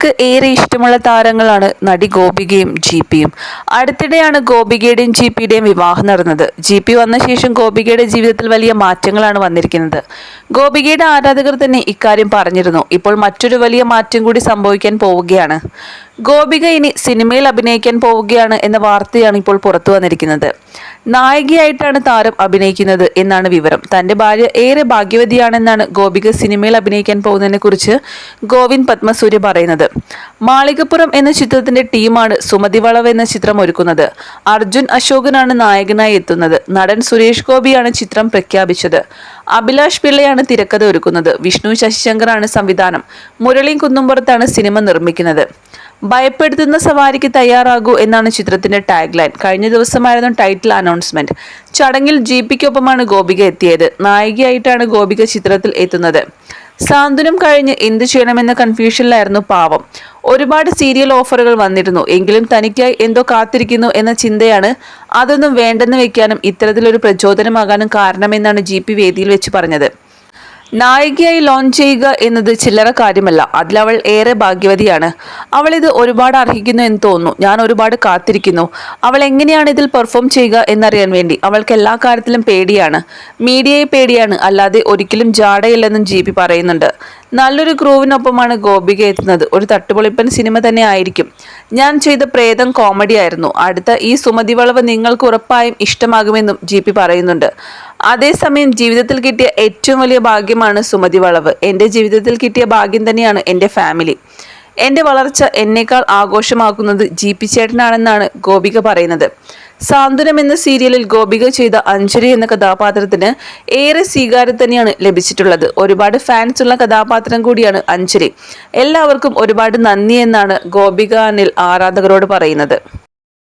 ക്ക് ഏറെ ഇഷ്ടമുള്ള താരങ്ങളാണ് നടി ഗോപികയും ജി പിയും അടുത്തിടെയാണ് ഗോപികയുടെയും ജി പിയുടെയും വിവാഹം നടന്നത്. ജി പി വന്ന ശേഷം ഗോപികയുടെ ജീവിതത്തിൽ വലിയ മാറ്റങ്ങളാണ് വന്നിരിക്കുന്നത്. ഗോപികയുടെ ആരാധകർ തന്നെ ഇക്കാര്യം പറഞ്ഞിരുന്നു. ഇപ്പോൾ മറ്റൊരു വലിയ മാറ്റം കൂടി സംഭവിക്കാൻ പോവുകയാണ്. ഗോപിക ഇനി സിനിമയിൽ അഭിനയിക്കാൻ പോവുകയാണ് എന്ന വാർത്തയാണ് ഇപ്പോൾ പുറത്തു വന്നിരിക്കുന്നത്. നായികയായിട്ടാണ് താരം അഭിനയിക്കുന്നത് എന്നാണ് വിവരം. തന്റെ ഭാര്യ ഏറെ ഭാഗ്യവതിയാണെന്നാണ് ഗോപിക സിനിമയിൽ അഭിനയിക്കാൻ പോകുന്നതിനെ കുറിച്ച് ഗോവിന്ദ് പത്മസൂര്യ പറയുന്നത്. മാളികപ്പുറം എന്ന ചിത്രത്തിന്റെ ടീമാണ് സുമതി വളവ് എന്ന ചിത്രം ഒരുക്കുന്നത്. അർജുൻ അശോകനാണ് നായകനായി എത്തുന്നത്. നടൻ സുരേഷ് ഗോപിയാണ് ചിത്രം പ്രഖ്യാപിച്ചത്. അഭിലാഷ് പിള്ളയാണ് തിരക്കഥ ഒരുക്കുന്നത്. വിഷ്ണു ശശിശങ്കറാണ് സംവിധാനം. മുരളി കുന്നുംപുറത്താണ് സിനിമ നിർമ്മിക്കുന്നത്. ഭയപ്പെടുത്തുന്ന സവാരിക്ക് തയ്യാറാകൂ എന്നാണ് ചിത്രത്തിന്റെ ടാഗ് ലൈൻ കഴിഞ്ഞ ദിവസമായിരുന്നു ടൈറ്റിൽ അനൗൺസ്മെന്റ് ചടങ്ങിൽ ജി പിക്കൊപ്പമാണ് ഗോപിക എത്തിയത്. നായികയായിട്ടാണ് ഗോപിക ചിത്രത്തിൽ എത്തുന്നത്. സാന്ത്വനം കഴിഞ്ഞ് എന്ത് ചെയ്യണമെന്ന കൺഫ്യൂഷനിലായിരുന്നു പാവം. ഒരുപാട് സീരിയൽ ഓഫറുകൾ വന്നിരുന്നു. എങ്കിലും തനിക്കായി എന്തോ കാത്തിരിക്കുന്നു എന്ന ചിന്തയാണ് അതൊന്നും വേണ്ടെന്ന് വെക്കാനും ഇത്തരത്തിലൊരു പ്രചോദനമാകാനും കാരണമെന്നാണ് ജി പി വേദിയിൽ വെച്ച് പറഞ്ഞത്. നായികയായി ലോഞ്ച് ചെയ്യുക എന്നത് ചില്ലറ കാര്യമല്ല. അതിലവൾ ഏറെ ഭാഗ്യവതിയാണ്. അവൾ ഇത് ഒരുപാട് അർഹിക്കുന്നു എന്ന് തോന്നുന്നു. ഞാൻ ഒരുപാട് കാത്തിരിക്കുന്നു. അവൾ എങ്ങനെയാണ് ഇതിൽ പെർഫോം ചെയ്യുക എന്നറിയാൻ വേണ്ടി. അവൾക്ക് എല്ലാ കാര്യത്തിലും പേടിയാണ്. മീഡിയയെ പേടിയാണ്. അല്ലാതെ ഒരിക്കലും ജാടയില്ലെന്നും ജി പറയുന്നുണ്ട്. നല്ലൊരു ക്രൂവിനൊപ്പമാണ് ഗോപിക എത്തുന്നത് ഒരു തട്ടുപൊളിപ്പൻ സിനിമ തന്നെ ആയിരിക്കും. ഞാൻ ചെയ്ത പ്രേതം കോമഡി ആയിരുന്നു. അടുത്ത ഈ സുമതി വളവ് നിങ്ങൾക്ക് ഉറപ്പായും ഇഷ്ടമാകുമെന്നും ജി പി പറയുന്നുണ്ട്. അതേസമയം ജീവിതത്തിൽ കിട്ടിയ ഏറ്റവും വലിയ ഭാഗ്യമാണ് സുമതി വളവ് എന്റെ ജീവിതത്തിൽ കിട്ടിയ ഭാഗ്യം തന്നെയാണ് എന്റെ ഫാമിലി. എന്റെ വളർച്ച എന്നേക്കാൾ ആഘോഷമാക്കുന്നത് ജി പി ചേട്ടനാണെന്നാണ് ഗോപിക പറയുന്നത്. സാന്ത്വനം എന്ന സീരിയലിൽ ഗോപിക ചെയ്ത അഞ്ജലി എന്ന കഥാപാത്രത്തിന് ഏറെ സ്വീകാര്യം തന്നെയാണ് ലഭിച്ചിട്ടുള്ളത്. ഒരുപാട് ഫാൻസ് ഉള്ള കഥാപാത്രം കൂടിയാണ് അഞ്ജലി. എല്ലാവർക്കും ഒരുപാട് നന്ദി എന്നാണ് ഗോപിക അനിൽ ആരാധകരോട് പറയുന്നത്.